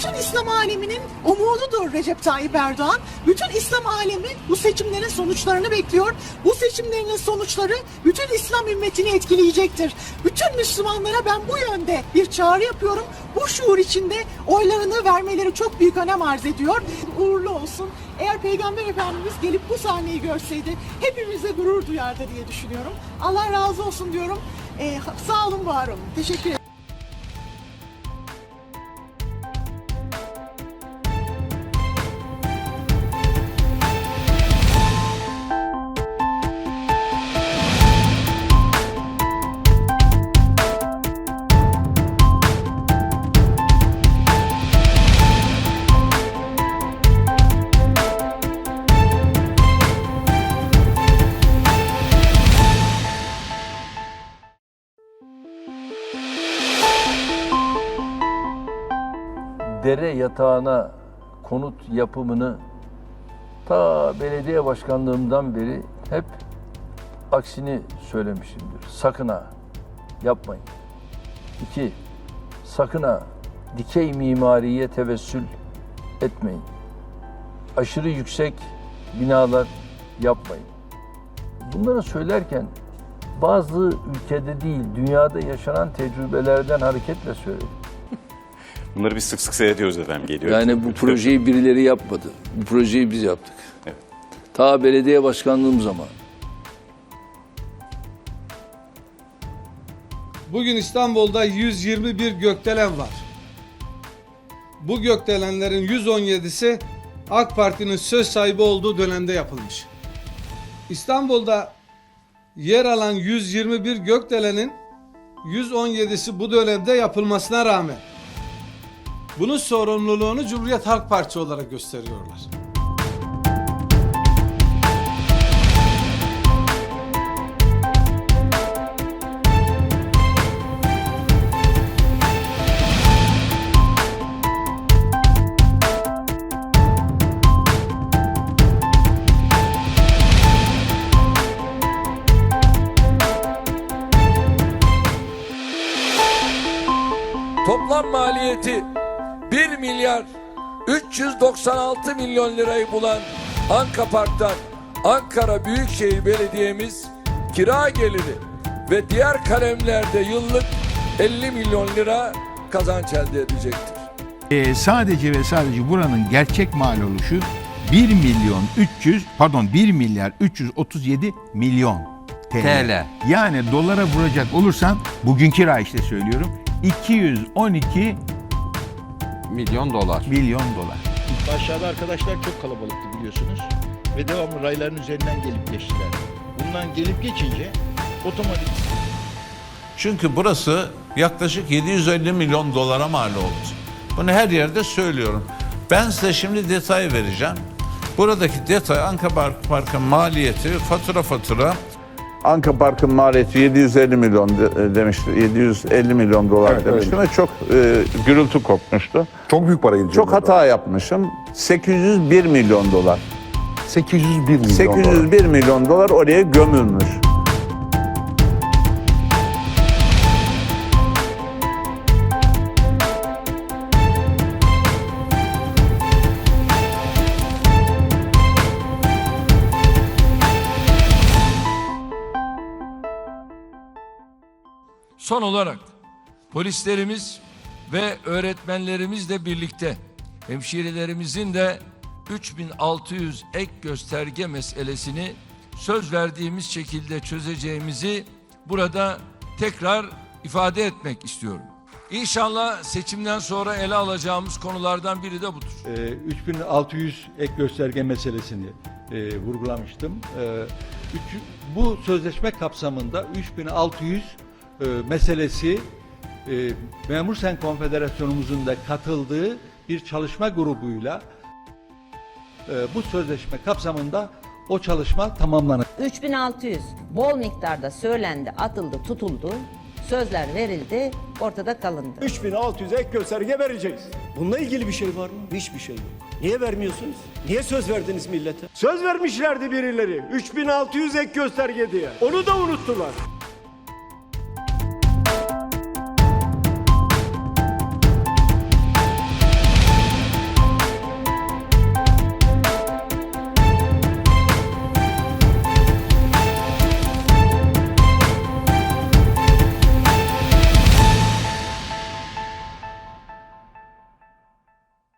Cumhurbaşkanı Recep Tayyip Erdoğan. Bütün İslam alemi bu seçimlerin sonuçlarını bekliyor. Bu seçimlerin sonuçları bütün İslam ümmetini etkileyecektir. Bütün Müslümanlara ben bu yönde bir çağrı yapıyorum. Bu şuur içinde oylarını vermeleri çok büyük önem arz ediyor. Uğurlu olsun. Eğer Peygamber Efendimiz gelip bu sahneyi görseydi hepimize gurur duyardı diye düşünüyorum. Allah razı olsun diyorum. Ee, sağ olun, var. Teşekkür ederim. Dere yatağına konut yapımını ta belediye başkanlığımdan beri hep aksini söylemişimdir. Sakın ha yapmayın. İki, sakın ha dikey mimariye tevessül etmeyin. Aşırı yüksek binalar yapmayın. Bunları söylerken bazı ülkede değil, dünyada yaşanan tecrübelerden hareketle söyledim. Bunları biz sık sık seyrediyoruz efendim. Geliyor. Yani bu projeyi birileri yapmadı. Bu projeyi biz yaptık. Evet. Ta belediye başkanlığım zaman. Bugün İstanbul'da 121 gökdelen var. Bu gökdelenlerin 117'si AK Parti'nin söz sahibi olduğu dönemde yapılmış. İstanbul'da yer alan 121 gökdelenin 117'si bu dönemde yapılmasına rağmen bunun sorumluluğunu Cumhuriyet Halk Partisi olarak gösteriyorlar. Toplam maliyeti 1 milyar 396 milyon lirayı bulan Anka Park'tan Ankara Büyükşehir Belediye'miz kira geliri ve diğer kalemlerde yıllık 50 milyon lira kazanç elde edecektir. Ee, sadece ve sadece buranın gerçek mal oluşu 1 milyon 300 pardon 1 milyar 337 milyon TL. TL. Yani dolara vuracak olursan bugünkü rayişte söylüyorum 212 Milyon dolar. milyon dolar. Aşağıda arkadaşlar çok kalabalıktı biliyorsunuz. Ve devamlı rayların üzerinden gelip geçtiler. Bundan gelip geçince otomatik Çünkü burası yaklaşık 750 milyon dolara mal oldu. Bunu her yerde söylüyorum. Ben size şimdi detay vereceğim. Buradaki detay Anka Park Park'ın maliyeti fatura fatura Anka Park'ın maliyeti 750 milyon de, demişti. 750 milyon dolar demiştim ve çok e, gürültü kopmuştu. Çok büyük para gidecek. Çok hata yapmışım. 801 milyon dolar. 801 milyon 801 milyon dolar oraya gömülmüş. Son olarak polislerimiz ve öğretmenlerimizle birlikte hemşirelerimizin de 3600 ek gösterge meselesini söz verdiğimiz şekilde çözeceğimizi burada tekrar ifade etmek istiyorum. İnşallah seçimden sonra ele alacağımız konulardan biri de budur. Ee, 3600 ek gösterge meselesini e, vurgulamıştım. Ee, üç- bu sözleşme kapsamında 3600 e, meselesi e, Memur Sen Konfederasyonumuzun da katıldığı bir çalışma grubuyla e, bu sözleşme kapsamında o çalışma tamamlanacak. 3600 bol miktarda söylendi, atıldı, tutuldu. Sözler verildi, ortada kalındı. 3600 ek gösterge vereceğiz. Bununla ilgili bir şey var mı? Hiçbir şey yok. Niye vermiyorsunuz? Niye söz verdiniz millete? Söz vermişlerdi birileri. 3600 ek gösterge diye. Onu da unuttular.